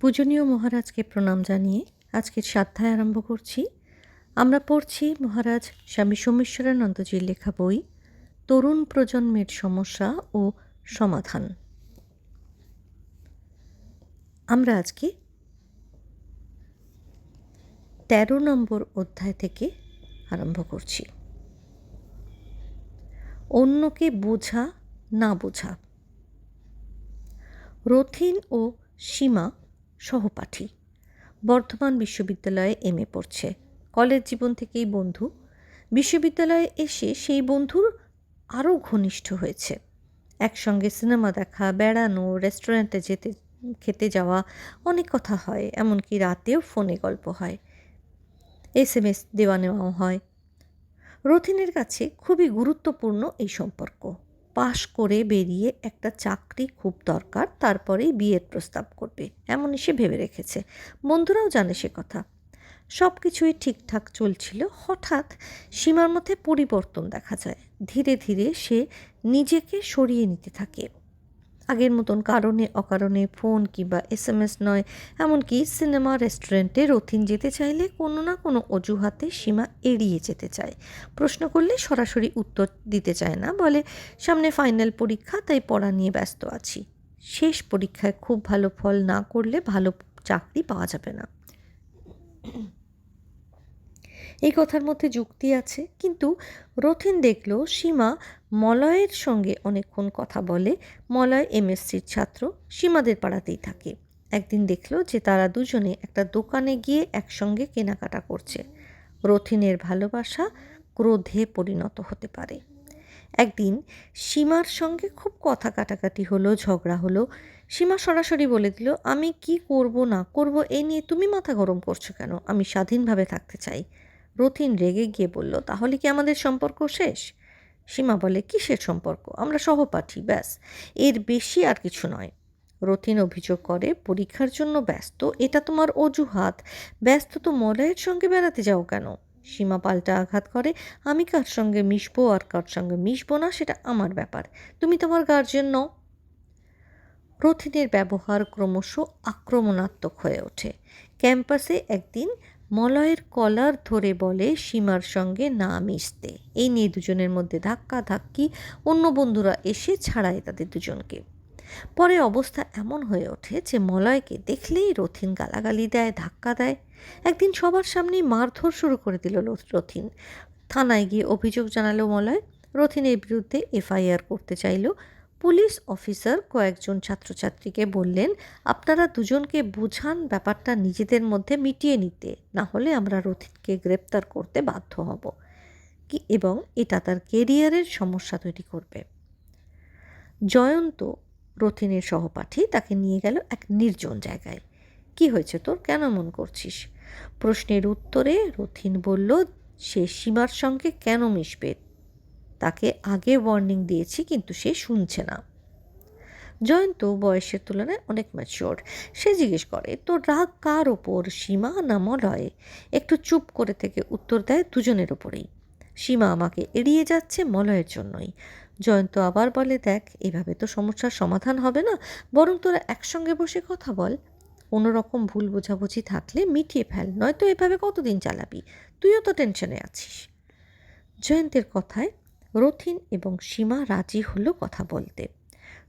পূজনীয় মহারাজকে প্রণাম জানিয়ে আজকের সাধ্যায় আরম্ভ করছি। আমরা পড়ছি মহারাজ স্বামী সোমেশ্বরানন্দজির লেখা বই, তরুণ প্রজন্মের সমস্যা ও সমাধান আমরা আজকে তেরো নম্বর অধ্যায় থেকে আরম্ভ করছি। অন্যকে বোঝা না বোঝা। রথিন ও সীমা সহপাঠী। বর্ধমান বিশ্ববিদ্যালয়ে এম এ পড়ছে। কলেজ জীবন থেকেই বন্ধু। বিশ্ববিদ্যালয়ে এসে সেই বন্ধুর আরও ঘনিষ্ঠ হয়েছে। একসঙ্গে সিনেমা দেখা, বেড়ানো, রেস্টুরেন্টে যেতে, খেতে যাওয়া অনেক কথা হয়, এমনকি রাতেও ফোনে গল্প হয়। এস এম এস দেওয়া নেওয়াও হয়। রথিনের কাছে খুবই গুরুত্বপূর্ণ এই সম্পর্ক। পাশ করে বেরিয়ে একটা চাকরি খুব দরকার, তারপরেই বিয়ের প্রস্তাব করবে। এমনই সে ভেবে রেখেছে। বন্ধুরাও জানে সে কথা। সব কিছুই ঠিকঠাক চলছিল। হঠাৎ সীমার মধ্যে পরিবর্তন দেখা যায়। ধীরে ধীরে সে নিজেকে সরিয়ে নিতে থাকে। আগের মতন কারণে, অকারণে ফোন কিংবা এস এম এস নয়। এমনকি সিনেমা, রেস্টুরেন্টে রথিন যেতে চাইলে কোনো না কোনো অজুহাতে সীমা এড়িয়ে যেতে চায়। প্রশ্ন করলে সরাসরি উত্তর দিতে চায় না, বলে, সামনে ফাইনাল পরীক্ষা, তাই পড়া নিয়ে ব্যস্ত আছি। শেষ পরীক্ষায় খুব ভালো ফল না করলে ভালো চাকরি পাওয়া যাবে না। এই কথার মধ্যে যুক্তি আছে। কিন্তু রথিন দেখল সীমা মলয়ের সঙ্গে অনেকক্ষণ কথা বলে। মলয় এমএসসির ছাত্র, সীমাদের পাড়াতেই থাকে। একদিন দেখল যে তারা দুজনে একটা দোকানে গিয়ে একসঙ্গে কেনাকাটা করছে। রথিনের ভালোবাসা ক্রোধে পরিণত হতে পারে। একদিন সীমার সঙ্গে খুব কথা কাটাকাটি হলো, ঝগড়া হলো। সীমা সরাসরি বলে দিল, আমি কি করব, না করব এই নিয়ে তুমি মাথা গরম করছ কেন? আমি স্বাধীনভাবে থাকতে চাই। রথিন রেগে গিয়ে বলল, তাহলে কি আমাদের সম্পর্ক শেষ? সীমা বলে, কিসের সম্পর্ক? আমরা সহপাঠী, ব্যাস। এর বেশি আর কিছু নয়। রথিন অভিযোগ করে, পরীক্ষার জন্য ব্যস্ত, এটা তোমার অজুহাত। ব্যস্ত তো মলয়ের সঙ্গে বেড়াতে যাও কেন? সীমা পাল্টা আঘাত করে, আমি কার সঙ্গে মিশবো আর কার সঙ্গে মিশবো না, সেটা আমার ব্যাপার। তুমি তোমার গার্জেন নও। রথিনের ব্যবহার ক্রমশ আক্রমণাত্মক হয়ে ওঠে। ক্যাম্পাসে একদিন মলয়ের কলার ধরে বলে, সীমার সঙ্গে না মিশতে। এই নিয়ে দুজনের মধ্যে ধাক্কা ধাক্কি অন্য বন্ধুরা এসে ছাড়ায় তাদের দুজনকে। পরে অবস্থা এমন হয়ে ওঠে যে মলয়কে দেখলেই রথিন গালাগালি দেয়, ধাক্কা দেয়। একদিন সবার সামনেই মারধর শুরু করে দিল রথিন। থানায় গিয়ে অভিযোগ জানালো মলয়। রথিনের বিরুদ্ধে এফআইআর করতে চাইল। পুলিশ অফিসার কয়েকজন ছাত্রছাত্রীকে বললেন, আপনারা দুজনকে বুঝান ব্যাপারটা নিজেদের মধ্যে মিটিয়ে নিতে, না হলে আমরা রথিনকে গ্রেপ্তার করতে বাধ্য হব। কি, এবং এটা তার কেরিয়ারের সমস্যা তৈরি করবে। জয়ন্ত, রথিনের সহপাঠী, তাকে নিয়ে গেল এক নির্জন জায়গায়। কি হয়েছে তোর? কেন মন করছিস? প্রশ্নের উত্তরে রথিন বলল, সে সীমার সঙ্গে কেন মিশবে? তাকে আগে ওয়ার্নিং দিয়েছি, কিন্তু সে শুনছে না। জয়ন্ত বয়সের তুলনায় অনেক ম্যাচিওর সে জিজ্ঞেস করে, তোর রাগ কার ওপর? সীমা না মলয়? একটু চুপ করে থেকে উত্তর দেয় দুজনের ওপরেই। সীমা আমাকে এড়িয়ে যাচ্ছে মলয়ের জন্যই। জয়ন্ত আবার বলে, দেখ, এভাবে তো সমস্যার সমাধান হবে না, বরং তোরা একসঙ্গে বসে কথা বল। কোনো রকম ভুল বোঝাবুঝি থাকলে মিটিয়ে ফেল, নয়তো এভাবে কতদিন চালাবি? তুইও তো টেনশনে আছিস। জয়ন্তের কথায় রথিন এবং সীমা রাজি হলো কথা বলতে।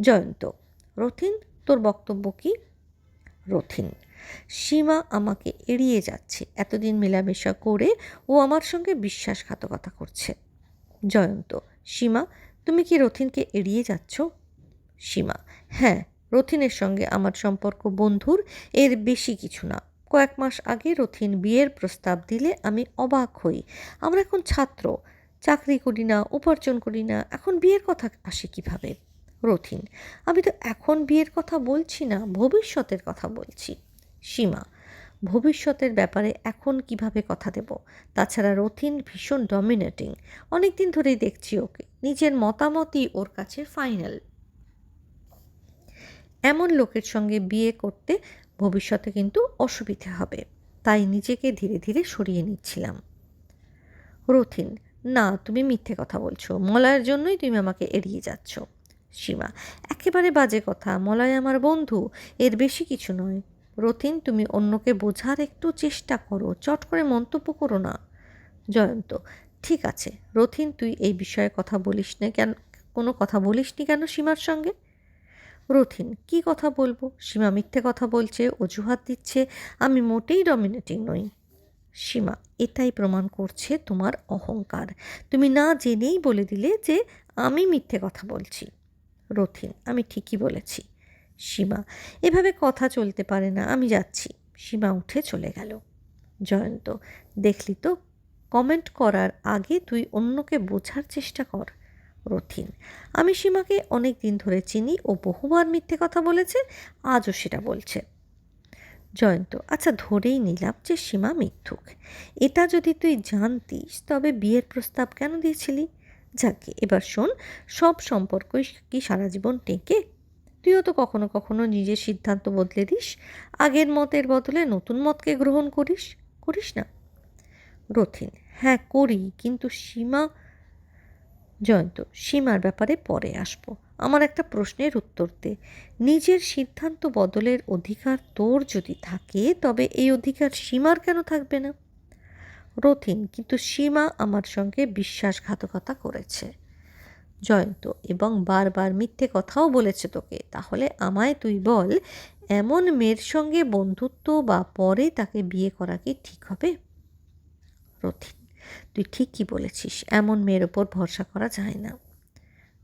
জয়ন্ত, রথিন, তোর বক্তব্য কি? রথিন, সীমা আমাকে এড়িয়ে যাচ্ছে এতদিন মেলামেশা করে ও আমার সঙ্গে বিশ্বাসঘাতকতা করছে। জয়ন্ত, সীমা, তুমি কি রথিনকে এড়িয়ে যাচ্ছ? সীমা হ্যাঁ রথিনের সঙ্গে আমার সম্পর্ক বন্ধুর এর বেশি কিছু না। কয়েক মাস আগে রথিন বিয়ের প্রস্তাব দিলে আমি অবাক হই। আমরা এখন ছাত্র চাকরি করি না, উপার্জন করি না, এখন বিয়ের কথা আসে কীভাবে? রথিন, আমি তো এখন বিয়ের কথা বলছি না, ভবিষ্যতের কথা বলছি। সীমা, ভবিষ্যতের ব্যাপারে এখন কীভাবে কথা দেব? তাছাড়া রথিন ভীষণ ডমিনেটিং অনেক দিন ধরেই দেখছি ওকে, নিজের মতামতই ওর কাছে ফাইনাল এমন লোকের সঙ্গে বিয়ে করতে ভবিষ্যতে কিন্তু অসুবিধে হবে, তাই নিজেকে ধীরে ধীরে সরিয়ে নিচ্ছিলাম। রথিন না, তুমি মিথ্যে কথা বলছো। মলয়ের জন্যই তুমি আমাকে এড়িয়ে যাচ্ছ। সীমা, একেবারে বাজে কথা। মলয় আমার বন্ধু। এর বেশি কিছু নয়। রথিন তুমি অন্যকে বোঝার একটু চেষ্টা করো। চট করে মন্তব্য করো না। জয়ন্ত, ঠিক আছে। রথিন তুই এই বিষয়ে কথা বলিস না কেন? কোনো কথা বলিস নি কেন সীমার সঙ্গে? রথিন কি কথা বলব? সীমা মিথ্যে কথা বলছে, অজুহাত দিচ্ছে। আমি মোটেই ডমিনেটিং নই। সীমা, এটাই প্রমাণ করছে তোমার অহংকার। তুমি না জেনেই বলে দিলে যে আমি মিথ্যে কথা বলছি। রথিন, আমি ঠিকই বলেছি। সীমা, এভাবে কথা চলতে পারে না, আমি যাচ্ছি। সীমা উঠে চলে গেল। জয়ন্ত, দেখলি তো কমেন্ট করার আগে তুই অন্যকে বোঝার চেষ্টা কর। রথিন, আমি সীমাকে অনেক দিন ধরে চিনি, ও বহুবার মিথ্যে কথা বলেছে, আজও সেটা বলছে। জয়ন্ত। আচ্ছা ধরেই নিলাম যে সীমা মিথ্যুক। এটা যদি তুই জানতিস, তবে বিয়ের প্রস্তাব কেন দিয়েছিলি? যাকে, এবার শোন, সব সম্পর্কই কি সারা জীবন টেকে? তুইও তো কখনো কখনো নিজের সিদ্ধান্ত বদলে দিস। আগের মতের বদলে নতুন মতকে গ্রহণ করিস। করিস না? রথিন হ্যাঁ করি, কিন্তু সীমা, জয়ন্ত, সীমার ব্যাপারে পরে আসব। আমার একটা প্রশ্নের উত্তর দে। নিজের সিদ্ধান্ত বদলের অধিকার তোর যদি থাকে, তবে এই অধিকার সীমার কেন থাকবে না? রথিন, কিন্তু সীমা আমার সঙ্গে বিশ্বাসঘাতকতা করেছে। জয়ন্ত, এবং বারবার মিথ্যে কথাও বলেছে তোকে। তাহলে আমায় তুই বল, এমন মেয়ের সঙ্গে বন্ধুত্ব বা পরে তাকে বিয়ে করা কি ঠিক হবে? রথিন, তুই ঠিকই বলেছিস, এমন মেয়ের ওপর ভরসা করা যায় না।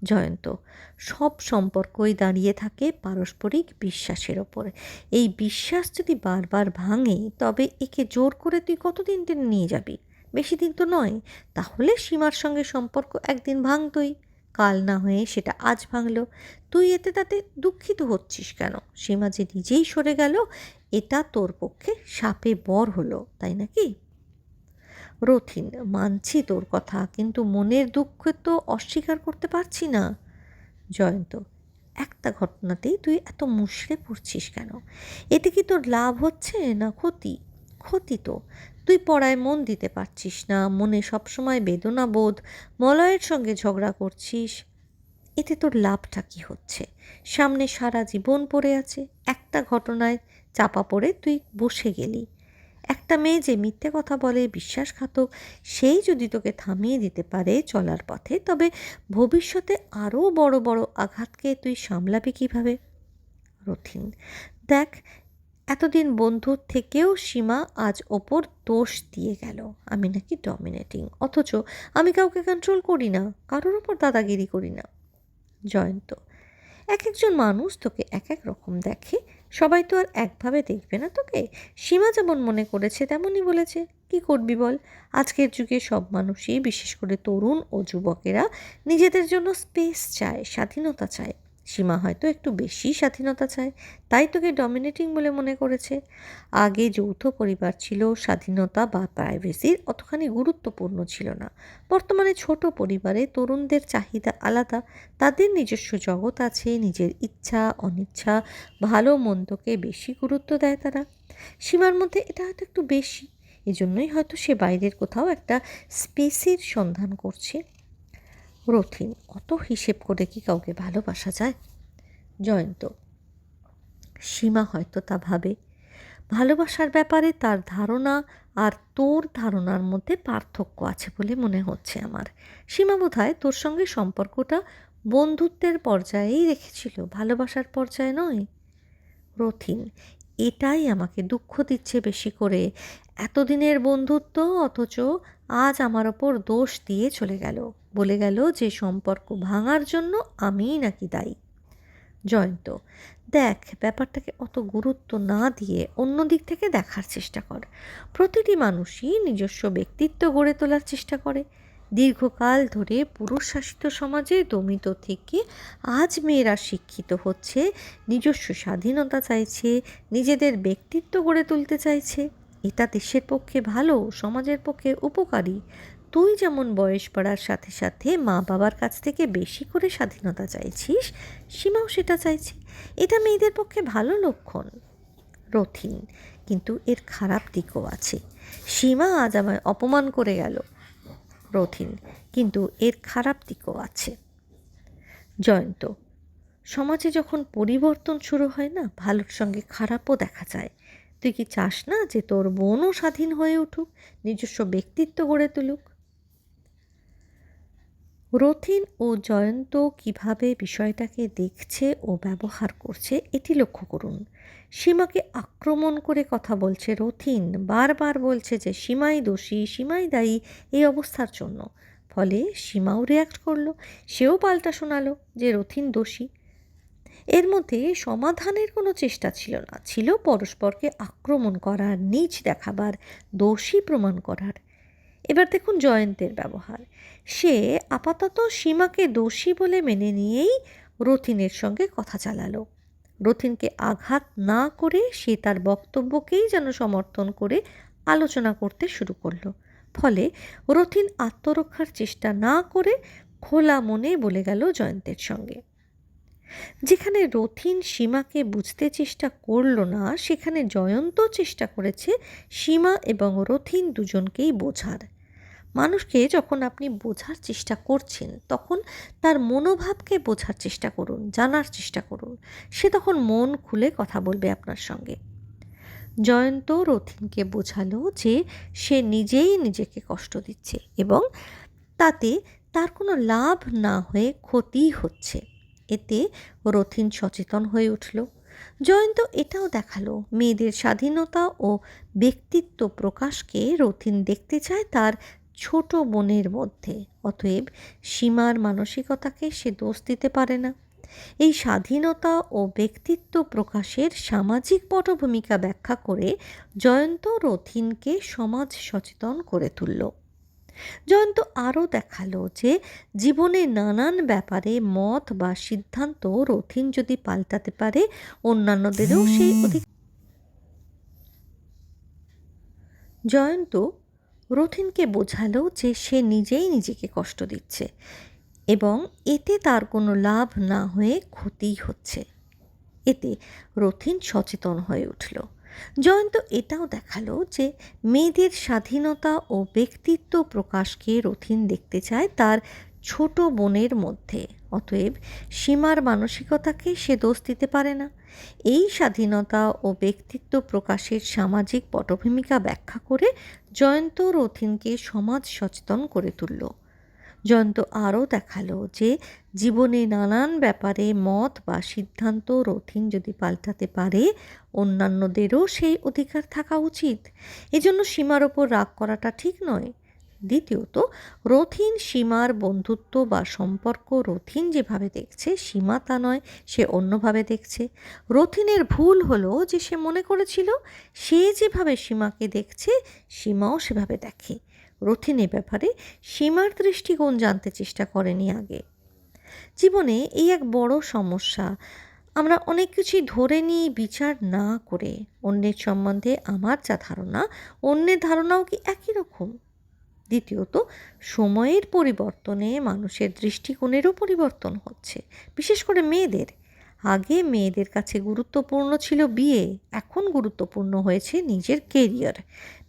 জয়ন্ত। সব সম্পর্কই দাঁড়িয়ে থাকে পারস্পরিক বিশ্বাসের ওপর। এই বিশ্বাস যদি বারবার ভাঙে, তবে একে জোর করে তুই কতদিন টেনে নিয়ে যাবি? বেশি দিন তো নয়। তাহলে সীমার সঙ্গে সম্পর্ক একদিন ভাঙতই। কাল না হয়ে সেটা আজ ভাঙলো। তুই এতে তাতে দুঃখিত হচ্ছিস কেন? সীমা যে নিজেই সরে গেল, এটা তোর পক্ষে সাপে বর হলো, তাই নাকি? রথিন, মানছি তোর কথা, কিন্তু মনের দুঃখ তো অস্বীকার করতে পারছি না। জয়ন্ত, একটা ঘটনাতেই তুই এত মুশড়ে পড়ছিস কেন? এতে কি তোর লাভ হচ্ছে না ক্ষতি? ক্ষতি তো। তুই পড়ায় মন দিতে পারছিস না, মনে সবসময় বেদনা বোধ মলয়ের সঙ্গে ঝগড়া করছিস। এতে তোর লাভটা কি হচ্ছে? সামনে সারা জীবন পড়ে আছে, একটা ঘটনায় চাপা পড়ে তুই বসে গেলি। একটা মেয়ে যে মিথ্যে কথা বলে বিশ্বাসঘাতক, সেই যদি তোকে থামিয়ে দিতে পারে চলার পথে, তবে ভবিষ্যতে আরও বড় বড় আঘাতকে তুই সামলাবি কীভাবে? রথিন, দেখ, এতদিন বন্ধুর থেকেও সীমা আজ ওপর দোষ দিয়ে গেল। আমি নাকি ডমিনেটিং অথচ আমি কাউকে কন্ট্রোল করি না, কারোর ওপর দাদাগিরি করি না। জয়ন্ত, এক একজন মানুষ তোকে এক এক রকম দেখে সবাই তো আর একভাবে দেখবে না তোকে। সীমা যেমন মনে করেছে, তেমনই বলেছে। কি করবি বল? আজকের যুগে সব মানুষই, বিশেষ করে তরুণ ও যুবকেরা, নিজেদের জন্য স্পেস চায়, স্বাধীনতা চায়। সীমা হয়তো একটু বেশি স্বাধীনতা চায়, তাই তোকে ডমিনেটিং বলে মনে করেছে। আগে যৌথ পরিবার ছিল, স্বাধীনতা বা প্রাইভেসির অতখানি গুরুত্বপূর্ণ ছিল না। বর্তমানে ছোট পরিবারে তরুণদের চাহিদা আলাদা, তাদের নিজস্ব জগৎ আছে, নিজের ইচ্ছা, অনিচ্ছা, ভালো মন্দকে বেশি গুরুত্ব দেয় তারা। সীমার মধ্যে এটা হয়তো একটু বেশি, এজন্যই হয়তো সে বাইরের কোথাও একটা স্পেসের সন্ধান করছে। রথিন অত হিসেব করে কি কাউকে ভালোবাসা যায়? জয়ন্ত, সীমা হয়তো তা ভাবে। ভালোবাসার ব্যাপারে তার ধারণা আর তোর ধারণার মধ্যে পার্থক্য আছে বলে মনে হচ্ছে আমার। সীমা বোধ তোর সঙ্গে সম্পর্কটা বন্ধুত্বের পর্যায়েই রেখেছিল, ভালোবাসার পর্যায়ে নয়। রথিন, এটাই আমাকে দুঃখ দিচ্ছে বেশি করে। এতদিনের বন্ধুত্ব, অথচ আজ আমার ওপর দোষ দিয়ে চলে গেল। বলে গেল যে সম্পর্ক ভাঙার জন্য আমিই নাকি দায়ী। জয়ন্ত, দেখ, ব্যাপারটাকে অত গুরুত্ব না দিয়ে অন্য দিক থেকে দেখার চেষ্টা কর। প্রতিটি মানুষই নিজস্ব ব্যক্তিত্ব গড়ে তোলার চেষ্টা করে। দীর্ঘকাল ধরে পুরুষ শাসিত সমাজে দমিত থেকে আজ মেয়েরা শিক্ষিত হচ্ছে, নিজস্ব স্বাধীনতা চাইছে, নিজেদের ব্যক্তিত্ব গড়ে তুলতে চাইছে। এটা দেশের পক্ষে ভালো, সমাজের পক্ষে উপকারী। তুই যেমন বয়স বাড়ার সাথে সাথে মা বাবার কাছ থেকে বেশি করে স্বাধীনতা চাইছিস, সীমাও সেটা চাইছে। এটা মেয়েদের পক্ষে ভালো লক্ষণ, রথিন। কিন্তু এর খারাপ দিকও আছে। সীমা আজ আমায় অপমান করে গেল, রথিন। কিন্তু এর খারাপ দিকও আছে। জয়ন্ত, সমাজে যখন পরিবর্তন শুরু হয় না, ভালোর সঙ্গে খারাপও দেখা যায়। তুই কি চাস না যে তোর বোনও স্বাধীন হয়ে উঠুক, নিজস্ব ব্যক্তিত্ব গড়ে তুলুক? রথিন ও জয়ন্ত কীভাবে বিষয়টাকে দেখছে ও ব্যবহার করছে, এটি লক্ষ্য করুন। সীমাকে আক্রমণ করে কথা বলছে রথিন, বারবার বলছে যে সীমাই দোষী, সীমাই দায়ী এই অবস্থার জন্য। ফলে সীমাও রিয়াক্ট করল, সেও পাল্টা শোনালো যে রথিন দোষী। এর মধ্যে সমাধানের কোনো চেষ্টা ছিল না। ছিল পরস্পরকে আক্রমণ করার, নিচ দেখাবার, দোষী প্রমাণ করার। এবার দেখুন জয়ন্তের ব্যবহার। সে আপাতত সীমাকে দোষী বলে মেনে নিয়েই রথিনের সঙ্গে কথা চালালো। রথিনকে আঘাত না করে সে তার বক্তব্যকেই যেন সমর্থন করে আলোচনা করতে শুরু করল। ফলে রথিন আত্মরক্ষার চেষ্টা না করে খোলা মনে বলে গেল জয়ন্তের সঙ্গে। যেখানে রথিন সীমাকে বুঝতে চেষ্টা করল না, সেখানে জয়ন্ত চেষ্টা করেছে সীমা এবং রথিন দুজনকেই বোঝার। মানুষকে যখন আপনি বোঝার চেষ্টা করছেন, তখন তার মনোভাবকে বোঝার চেষ্টা করুন, জানার চেষ্টা করুন। সে তখন মন খুলে কথা বলবে আপনার সঙ্গে। জয়ন্ত রথিনকে বোঝালো যে সে নিজেই নিজেকে কষ্ট দিচ্ছে এবং তাতে তার কোনো লাভ না হয়ে ক্ষতি হচ্ছে। এতে রথিন সচেতন হয়ে উঠল। জয়ন্ত এটাও দেখাল, মেয়েদের স্বাধীনতা ও ব্যক্তিত্ব প্রকাশকে রথিন দেখতে চায় তার ছোট বোনের মধ্যে। অতএব সীমার মানসিকতাকে সে দোষ দিতে পারে না। এই স্বাধীনতা ও ব্যক্তিত্ব প্রকাশের সামাজিক পটভূমিকা ব্যাখ্যা করে জয়ন্ত রথিনকে সমাজ সচেতন করে তুলল। জয়ন্ত আরও দেখাল যে জীবনে নানান ব্যাপারে মত বা সিদ্ধান্ত রথিন যদি পাল্টাতে পারে অন্যান্যদেরও সেই অধিক জয়ন্ত রথিনকে বোঝালো যে সে নিজেই নিজেকে কষ্ট দিচ্ছে এবং এতে তার কোনো লাভ না হয়ে ক্ষতি হচ্ছে। এতে রথিন সচেতন হয়ে উঠল। জয়ন্ত এটাও দেখাল যে মেয়েদের স্বাধীনতা ও ব্যক্তিত্ব প্রকাশকে রথিন দেখতে চায় তার ছোট বোনের মধ্যে। অতএব সীমার মানসিকতাকে সে দোষ দিতে পারে না। এই স্বাধীনতা ও ব্যক্তিত্ব প্রকাশের সামাজিক পটভূমিকা ব্যাখ্যা করে জয়ন্ত রথিনকে সমাজ সচেতন করে তুলল। জয়ন্ত আরও দেখাল যে জীবনে নানান ব্যাপারে মত বা সিদ্ধান্ত রথিন যদি পাল্টাতে পারে, অন্যান্যদেরও সেই অধিকার থাকা উচিত। এজন্য সীমার ওপর রাগ করাটা ঠিক নয়। দ্বিতীয়ত, রথিন সীমার বন্ধুত্ব বা সম্পর্ক রথিন যেভাবে দেখছে, সীমা তা নয়, সে অন্যভাবে দেখছে। রথিনের ভুল হলো যে সে মনে করেছিল, সে যেভাবে সীমাকে দেখছে, সীমাও সেভাবে দেখে। রথিন এ ব্যাপারে সীমার দৃষ্টিকোণ জানতে চেষ্টা করেনি আগে। জীবনে এই এক বড় সমস্যা, আমরা অনেক কিছুই ধরে নিই বিচার না করে অন্যের সম্বন্ধে আমার যা ধারণা, অন্যের ধারণাও কি একই রকম? দ্বিতীয়ত, সময়ের পরিবর্তনে মানুষের দৃষ্টিকোণেরও পরিবর্তন হচ্ছে, বিশেষ করে মেয়েদের। আগে মেয়েদের কাছে গুরুত্বপূর্ণ ছিল বিয়ে, এখন গুরুত্বপূর্ণ হয়েছে নিজের কেরিয়ার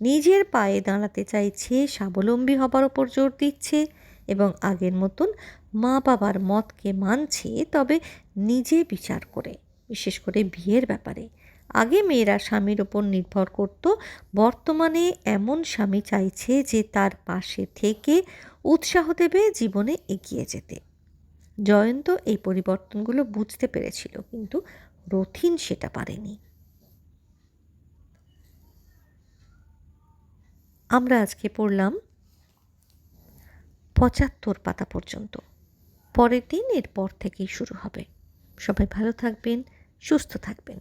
নিজের পায়ে দাঁড়াতে চাইছে, স্বাবলম্বী হবার ওপর জোর দিচ্ছে এবং আগের মতন মা বাবার মতকে মানছে, তবে নিজে বিচার করে, বিশেষ করে বিয়ের ব্যাপারে। আগে মেয়েরা স্বামীর ওপর নির্ভর করত, বর্তমানে এমন স্বামী চাইছে যে তার পাশে থেকে উৎসাহ দেবে জীবনে এগিয়ে যেতে। জয়ন্ত এই পরিবর্তনগুলো বুঝতে পেরেছিল, কিন্তু রথিন সেটা পারেনি। আমরা আজকে পড়লাম পঁচাত্তর পাতা পর্যন্ত। পরের দিন এরপর থেকেই শুরু হবে। সবাই ভালো থাকবেন, সুস্থ থাকবেন।